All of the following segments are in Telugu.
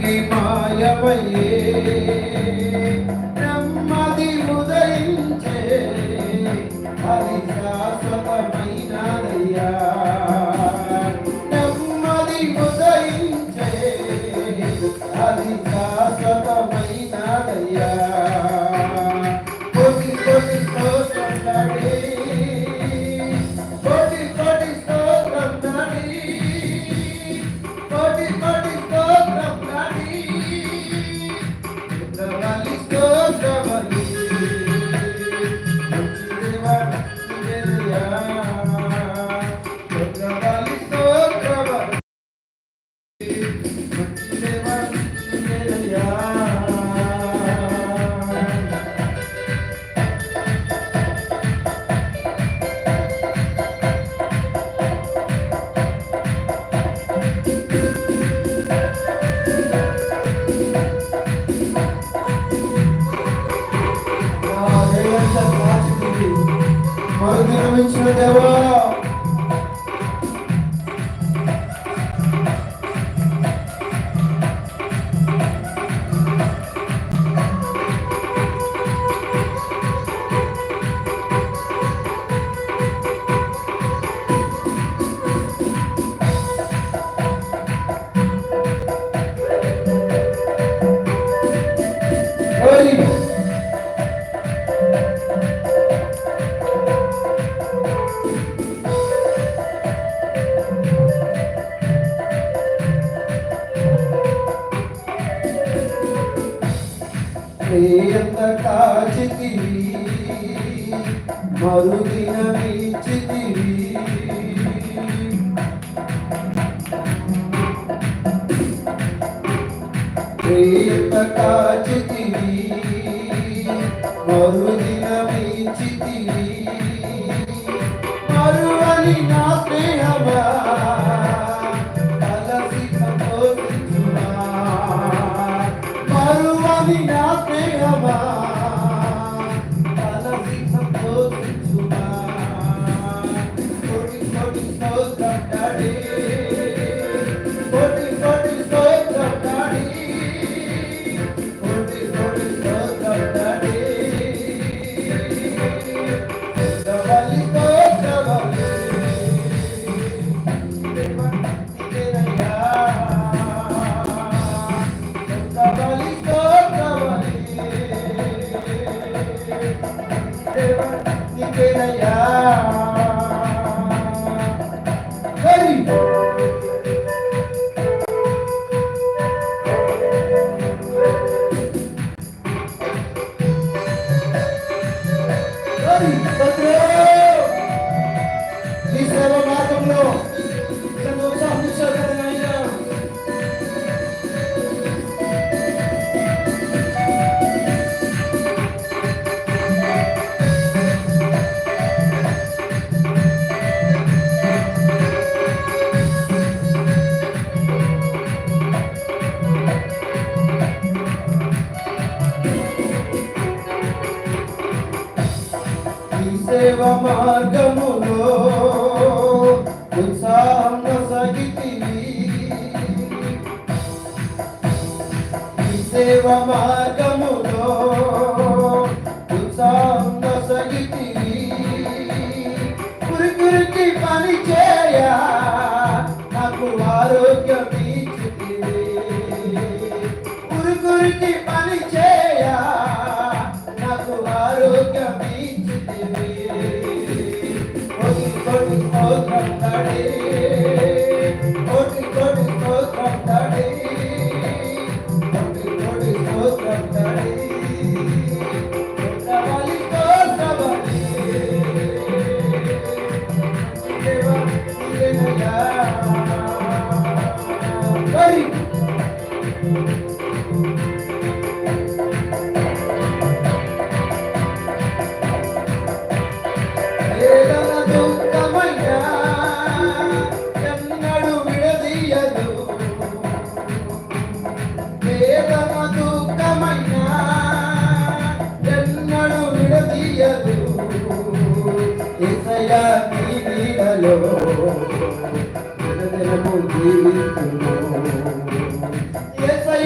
మాయమయ్యే. నెమ్మది ఉదయించే హరి అనుభవించితివి ప్రేమ కాచితివి మరుది ஐயா మార్గములో ఉత్సాహంగా సగితి. సేవ మార్గములో ఉత్సాహంగా సగితి. కురికురికి పని చేయ నాకు ఆరోగ్యం ఇచ్చితివి కురికురికి పని చేయ నాకు ఆరోగ్యం ఇచ్చితివి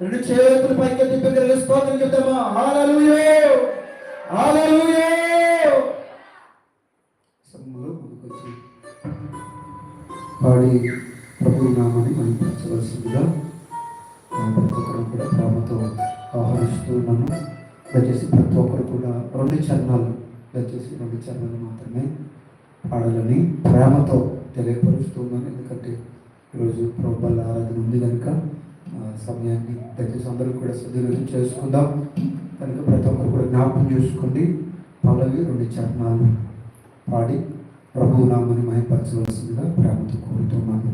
రెండు చేతులు పైకి తిప్పి స్తోత్రం చెప్తామా? హల్లెలూయా. హల్లెలూయా. సమ్ములో ముందుకొచ్చి పాడి ప్రభు నామాన్ని మనం పెంచవలసిందిగా ప్రతి ఒక్కరు కూడా ప్రేమతో ఆహ్వానిస్తూ ఉన్నాను దయచేసి ప్రతి ఒక్కరు కూడా రెండు చరణాలు దయచేసి రెండు చరణాలు మాత్రమే పాడాలని ప్రేమతో తెలియపరుస్తున్నాను ఎందుకంటే ఈరోజు ప్రభుల ఆరాధన ఉంది కనుక సమయాన్ని దయచేసి అందరూ కూడా సద్వినియోగం చేసుకుందాం. కనుక ప్రతి ఒక్కరు కూడా జ్ఞాపకం చేసుకోండి. పలవి రెండు చరణాలు పాడి ప్రభువు నామని మహిపరచవలసిందిగా ప్రేమతో కోరుతున్నాను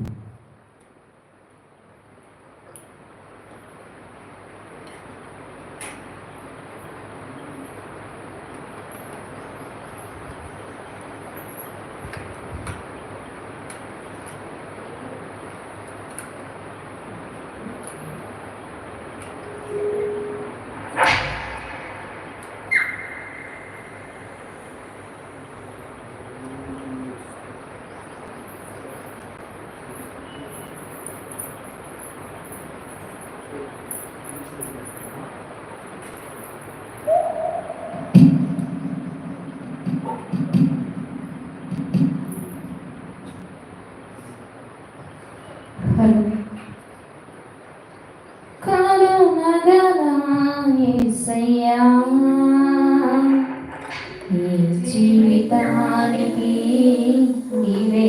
కరుణగలాయేసయ్యా, ఈ జీవితానికి నీవే